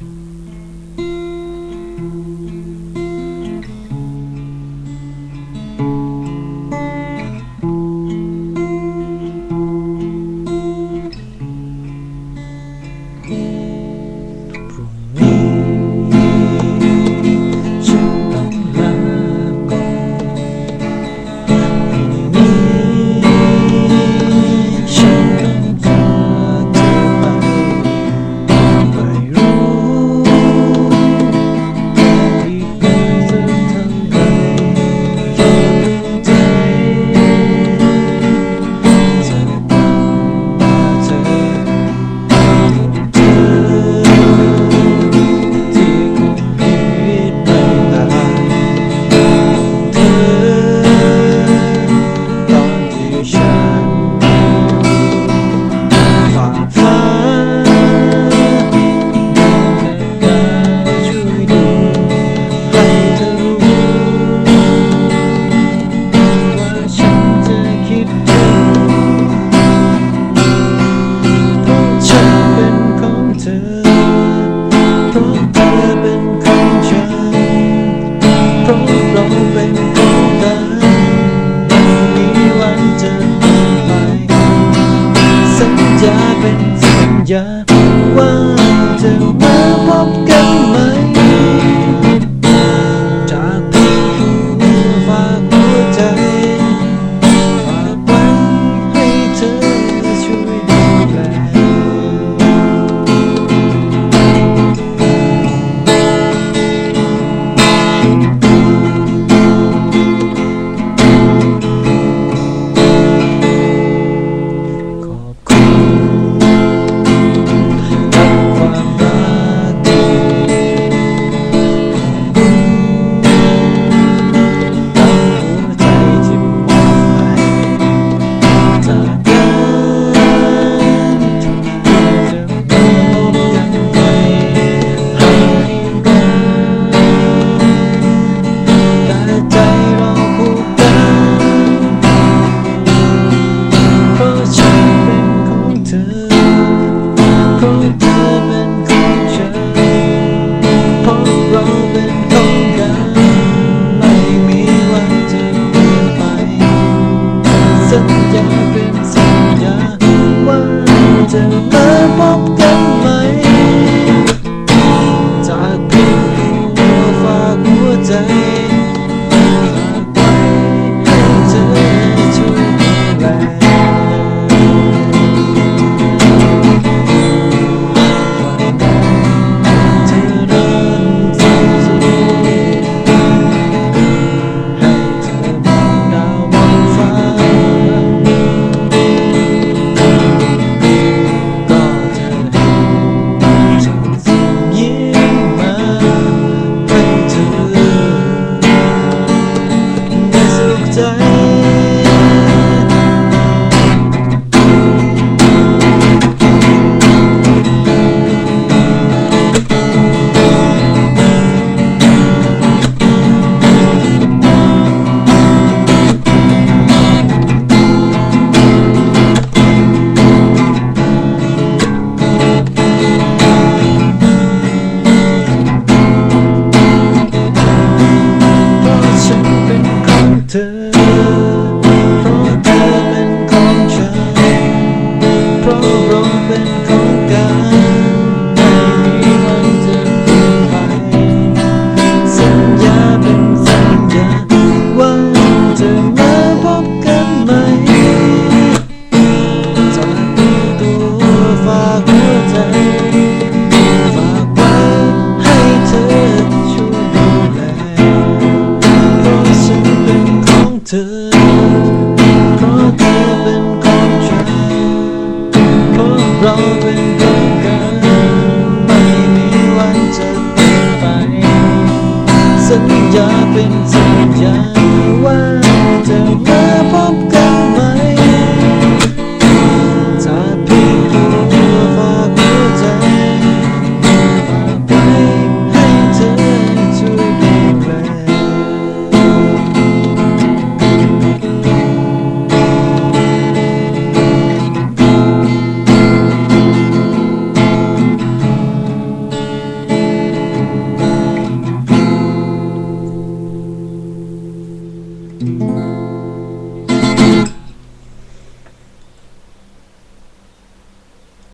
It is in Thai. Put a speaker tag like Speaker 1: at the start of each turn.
Speaker 1: Thank you. อยากว่าจะมาพบกันไหม loving สัญญาเป็นสัญญาว่า